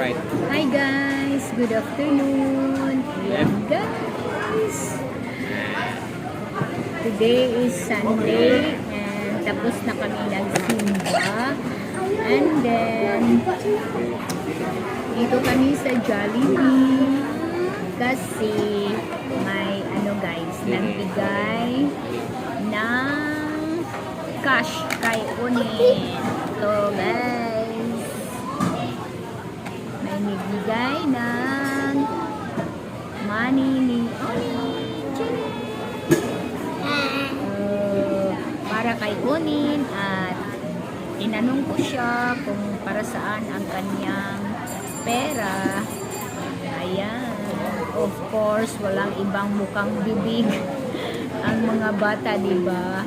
Right. Hi guys! Good afternoon! Ayan guys! Today is Sunday and tapos na kami nagsimba. And then, dito kami sa Jollibee kasi may ano guys, nagbigay ng cash kay Unin. So guys, nagbigay ng money ni Onin. Uh, para kay Onin at tinanong ko siya kung para saan ang kanyang pera. Ayan. Of course, walang ibang mukhang bibig ang mga bata, di ba?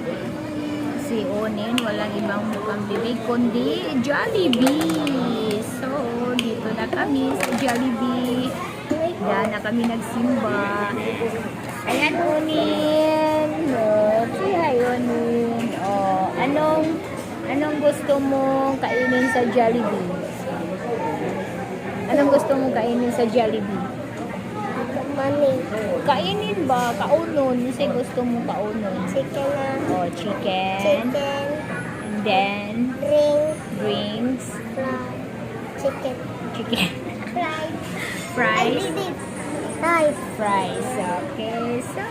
Si Onin, walang ibang mukhang bibig, kundi Jollibee. So, dito na kami sa Jollibee. Diyan na kami nagsimba. Ayan, Onin. Oh, say hi, Onin. Oh, anong, anong gusto mong kainin sa Jollibee? Anong gusto mong kainin sa Jollibee? Mami, Kainin ba? Kaunon? Kasi gusto mong kaunon. chicken na. Oh, chicken. Chicken, And then, drink, drinks. fry, chicken, Chicken. Fries. it. Nice. Fries. Okay. So,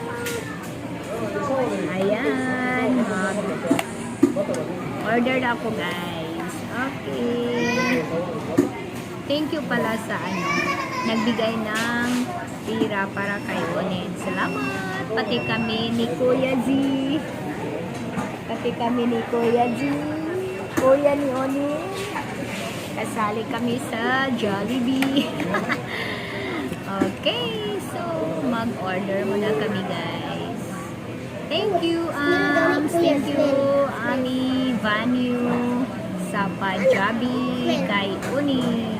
ayan. Order na ako, guys. Okay. Thank you pala sa ano, nagbigay ng tira para kay Onin. Salamat. Pati kami ni Kuya Z. Pati kami ni Kuya Z. Kuya ni Onin. Kasali kami sa Jollibee. okay, so mag-order muna kami guys. Thank you, Ams. Thank you, Ami, Vanyu, sa Pajabi, kay Uni.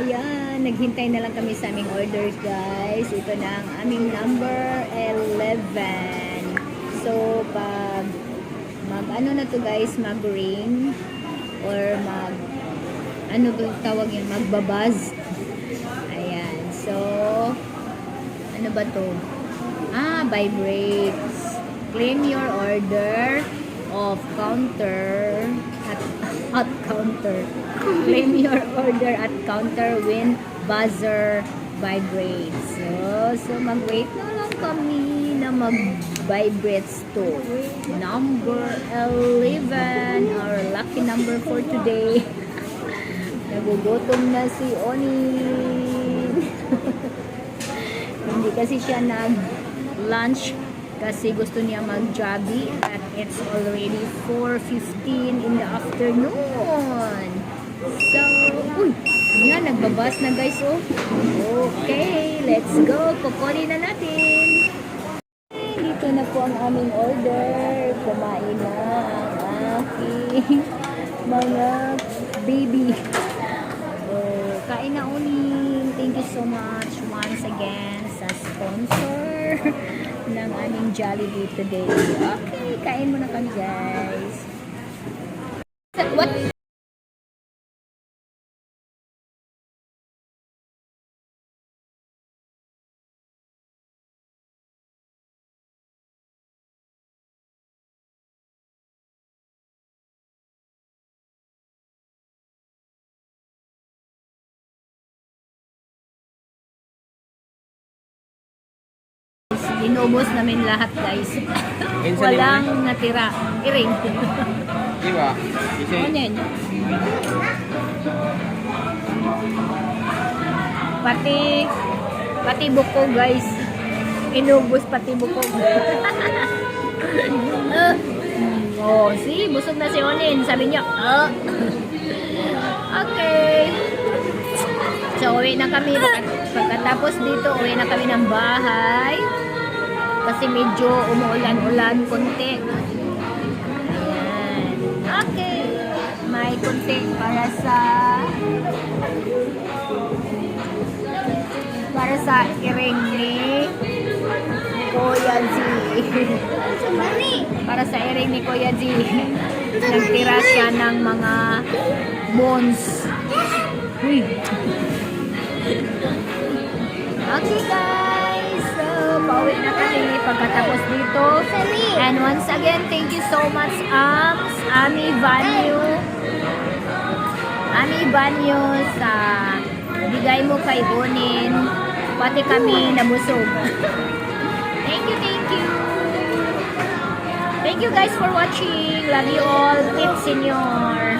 Ayan, naghintay na lang kami sa aming orders, guys. Ito na ang aming number 11. So, pag mag ano na to guys, mag-ring or mag ano ba tawag yun? Magbabuzz. Ayan. So, ano ba to? Ah, vibrates. Claim your order of counter at, at counter. Claim your order at counter when buzzer vibrates. So, so mag-wait na lang kami na mag-vibrates to number 11 our lucky number for today. Nagugutom na si Onin. Hindi kasi siya nag-lunch kasi gusto niya mag-jogging at it's already 4.15 in the afternoon. So, uy, yan, nagbabas na guys, oh. Okay, let's go. Kukunin na natin. Dito na po ang aming order. Kumain na ang aking mga baby. Oh, kain na unin. Thank you so much once again sa sponsor ng aming Jollibee today. Okay, kain muna kami guys. Inubos namin lahat guys. Walang natira. Iring. Di ba? Kasi, Ano? Pati, pati buko guys. Inubos pati buko. oh, see, busog na si Onin. Sabi niya, ah. okay. So, uwi na kami. Pagkatapos dito, uwi na kami ng bahay. Kasi medyo umuulan-ulan konti. Ayan. Okay. May konti para sa para sa iring ni Kuya Z. para sa iring ni Kuya Z. Nagtira siya ng mga bones. Uy. Okay guys, pauwi na kami pagkatapos dito. And once again, thank you so much, Ams, Ami Banyo. Ami Banyo sa bigay mo kay Bonin. Pati kami nabusog. Thank you, thank you. Thank you guys for watching. Love you all. Keep senior.